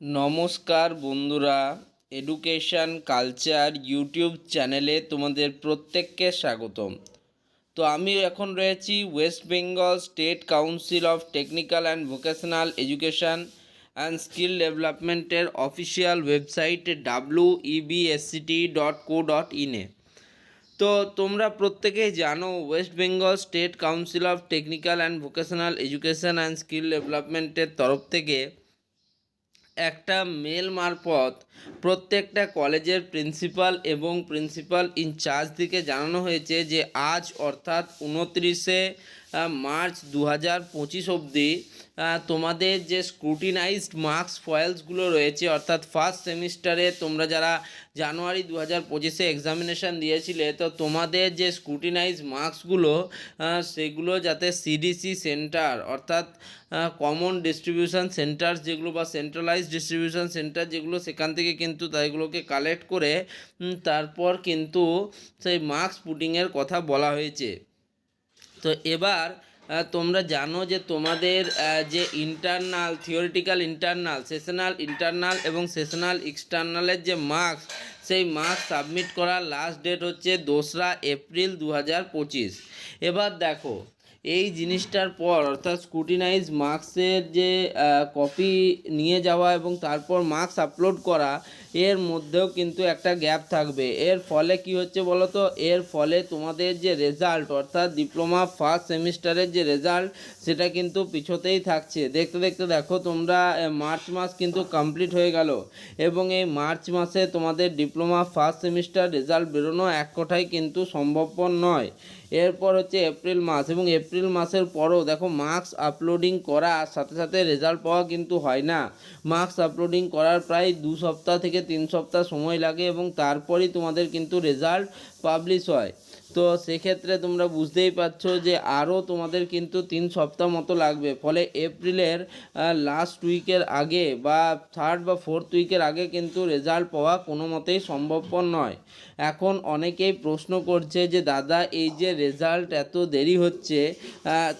নমস্কার বন্ধুরা education culture YouTube চ্যানেলে তোমাদের প্রত্যেককে স্বাগতম। তো আমি এখন রয়েছি West Bengal state council of technical and vocational education and skill ডেভেলপমেন্টের official website W EBSCT dot co dot ইনে তো তোমরা প্রত্যেকেই জানো West Bengal state council of technical and vocational education and skill ডেভেলপমেন্টের তরফ থেকে একটা মেল মারফত প্রত্যেকটা কলেজের প্রিন্সিপাল এবং প্রিন্সিপাল ইনচার্জ থেকে জানানো হয়েছে যে আজ অর্থাৎ উনত্রিশে মার্চ দু হাজার পঁচিশ অবধি তোমাদের যে স্ক্রুটিনাইজড মার্কস ফয়েলসগুলো রয়েছে, অর্থাৎ ফার্স্ট সেমিস্টারে তোমরা যারা জানুয়ারি দু হাজার পঁচিশে এক্সামিনেশান দিয়েছিলে, তো তোমাদের যে স্ক্রুটিনাইজ মার্কসগুলো সেগুলো যাতে সিডিসি সেন্টার অর্থাৎ কমন ডিস্ট্রিবিউশন সেন্টার যেগুলো বা সেন্ট্রালাইজ ডিস্ট্রিবিউশন সেন্টার যেগুলো সেখান থেকে কিন্তু তাইগুলোকে কালেক্ট করে তারপর কিন্তু সেই মার্কস পুটিংয়ের কথা বলা হয়েছে। তো এবার তোমরা জানো যে তোমাদের যে internal theoretical internal sessional internal এবং সেশনাল এক্সটার্নালের যে মার্কস সেই মার্কস সাবমিট করার লাস্ট ডেট হচ্ছে দোসরা এপ্রিল দু হাজার পঁচিশ। এবার দেখো এই জিনিসটার পর, অর্থাৎ স্কুটিনাইজ মার্কসের যে কপি নিয়ে যাওয়া এবং তারপর মার্কস আপলোড করা, এর মধ্যেও কিন্তু একটা গ্যাপ থাকবে। এর ফলে কি হচ্ছে বলো তো এর ফলে তোমাদের যে রেজাল্ট অর্থাৎ ডিপ্লোমা ফার্স্ট সেমিস্টারের যে রেজাল্ট সেটা কিন্তু পিছোতেই থাকছে। দেখতে দেখতে দেখো তোমরা মার্চ মাস কিন্তু কমপ্লিট হয়ে গেল এবং এই মার্চ মাসে তোমাদের ডিপ্লোমা ফার্স্ট সেমিস্টার রেজাল্ট বেরোনো এক কথায় কিন্তু সম্ভবপর নয়। এরপর হচ্ছে এপ্রিল মাস এবং এপ্রিল মাসের পরও দেখো মার্কস আপলোডিং করার সাথে সাথে রেজাল্ট পাওয়া কিন্তু হয় না। মার্কস আপলোডিং করার প্রায় দু সপ্তাহ থেকে তিন সপ্তাহ সময় লাগে এবং তারপরই তোমাদের কিন্তু রেজাল্ট পাবলিশ হয়। তো সেক্ষেত্রে তোমরা বুঝতেই পারছ যে আরও তোমাদের কিন্তু তিন সপ্তাহ মতো লাগবে। ফলে এপ্রিলের লাস্ট উইকের আগে বা থার্ড বা ফোর্থ উইকের আগে কিন্তু রেজাল্ট পাওয়া কোনো মতেই সম্ভবপর নয়। এখন অনেকেই প্রশ্ন করছে যে, দাদা, এই যে রেজাল্ট এত দেরি হচ্ছে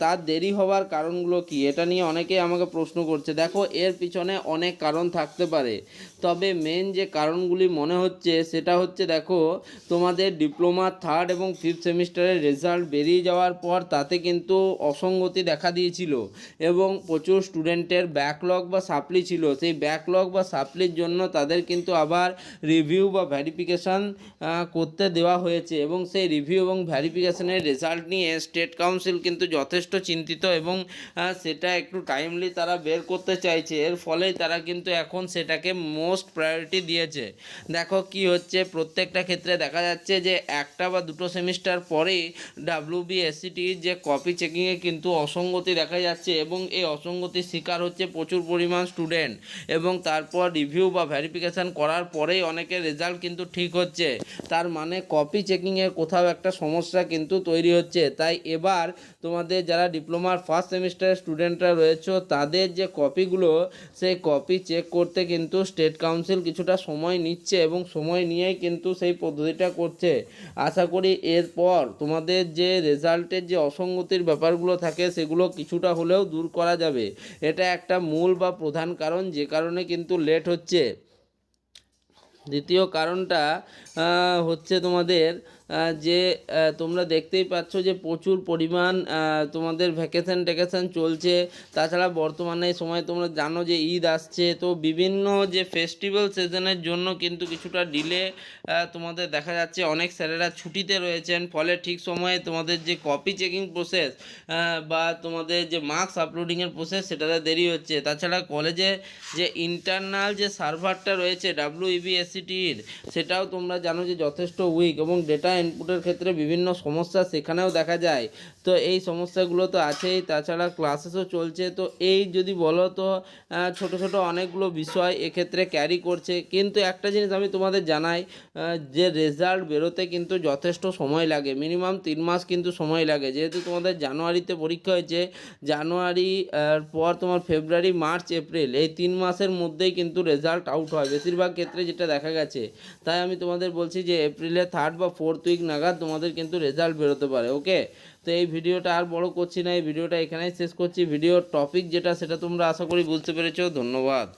তার দেরি হওয়ার কারণগুলো কি? এটা নিয়ে অনেকেই আমাকে প্রশ্ন করছে। দেখো, এর পিছনে অনেক কারণ থাকতে পারে। তবে মেন যে কারণগুলি মনে হচ্ছে, সেটা হচ্ছে, দেখো, তোমাদের ডিপ্লোমা থার্ড এবং ফিফথ সেমিস্টারের রেজাল্ট বেরিয়ে যাওয়ার পর তাতে কিন্তু অসঙ্গতি দেখা দিয়েছিল এবং প্রচুর স্টুডেন্টের ব্যাকলগ বা সাপ্লি ছিল। সেই ব্যাকলগ বা সাপ্লির জন্য তাদের কিন্তু আবার রিভিউ বা ভ্যারিফিকেশান করতে দেওয়া হয়েছে এবং সেই রিভিউ এবং ভ্যারিফিকেশানের রেজাল্ট নিয়ে স্টেট কাউন্সিল কিন্তু যথেষ্ট চিন্তিত এবং সেটা একটু টাইমলি তারা বের করতে চাইছে। এর ফলে তারা কিন্তু এখন সেটাকে মোস্ট প্রায়োরিটি দিয়েছে। দেখো কি হচ্ছে, প্রত্যেকটা ক্ষেত্রে দেখা যাচ্ছে যে একটা বা দুটো সেমিস্টার পরেই ডাব্লিউবিএসসিটির যে কপি চেকিংয়ে কিন্তু অসঙ্গতি দেখা যাচ্ছে এবং এই অসঙ্গতির শিকার হচ্ছে প্রচুর পরিমাণ স্টুডেন্ট এবং তারপর রিভিউ বা ভ্যারিফিকেশান করার পরেই অনেকের রেজাল্ট কিন্তু ঠিক হচ্ছে। তার মানে কপি চেকিংয়ের কোথাও একটা সমস্যা কিন্তু তৈরি হচ্ছে। তাই এবার তোমাদের যারা ডিপ্লোমার ফার্স্ট সেমিস্টারের স্টুডেন্টরা রয়েছে, তাদের যে কপিগুলো সেই কপি চেক করতে কিন্তু স্টেট কাউন্সিল কিছুটা সময় নিচ্ছে এবং সময় নিয়েই কিন্তু সেই পদ্ধতিটা করছে। আশা করি এরপর তোমাদের যে রেজাল্টের যে অসঙ্গতির ব্যাপারগুলো থাকে, সেগুলো কিছুটা হলেও দূর করা যাবে। এটা একটা মূল বা প্রধান কারণ, যে কারণে কিন্তু লেট হচ্ছে। দ্বিতীয় কারণটা হচ্ছে তোমাদের যে তোমরা দেখতেই পাচ্ছ যে প্রচুর পরিমাণ তোমাদের ভ্যাকেশন ট্যাকেশন চলছে। তাছাড়া বর্তমানে সময় তোমরা জানো যে ঈদ আসছে। তো বিভিন্ন যে ফেস্টিভ্যাল সিজনের জন্য কিন্তু কিছুটা ডিলে তোমাদের দেখা যাচ্ছে। অনেক স্যারেরা ছুটিতে রয়েছেন। ফলে ঠিক সময়ে তোমাদের যে কপি চেকিং প্রসেস বা তোমাদের যে মার্কস আপলোডিংয়ের প্রসেস সেটাতে দেরি হচ্ছে। তাছাড়া কলেজে যে ইন্টারনাল যে সার্ভারটা রয়েছে E ডাব্লিউ ইবিএসসিটির সেটাও তোমরা জানো যে যথেষ্ট উইক এবং ডেটা ইনপুটের ক্ষেত্রে বিভিন্ন সমস্যা সেখানেও দেখা যায়। তো এই সমস্যাগুলো তো আছেই, তাছাড়া ক্লাসেসও চলছে। তো এই যদি বলো তো ছোট ছোট অনেকগুলো বিষয় এক্ষেত্রে ক্যারি করছে। কিন্তু একটা জিনিস আমি তোমাদের জানাই যে রেজাল্ট বেরোতে কিন্তু যথেষ্ট সময় লাগে। মিনিমাম তিন মাস কিন্তু সময় লাগে। যেহেতু তোমাদের জানুয়ারিতে পরীক্ষা হয়েছে, জানুয়ারি পর তোমার ফেব্রুয়ারি মার্চ এপ্রিল এই তিন মাসের মধ্যেই কিন্তু রেজাল্ট আউট হয়। বেশিরভাগ ক্ষেত্রে যেটা দেখা গেছে, তাই আমি তোমাদের বলছি যে এপ্রিলে থার্ড বা ফোর্থ উইক নাগাদ তোমাদের কিন্তু রেজাল্ট বেরোতে পারে ওকে তো এই ভিডিওটা আর বড় করছি না, এই ভিডিওটা এখানেই শেষ করছি। ভিডিওর টপিক যেটা, সেটা তোমরা আশা করি বুঝতে পেরেছ। ধন্যবাদ।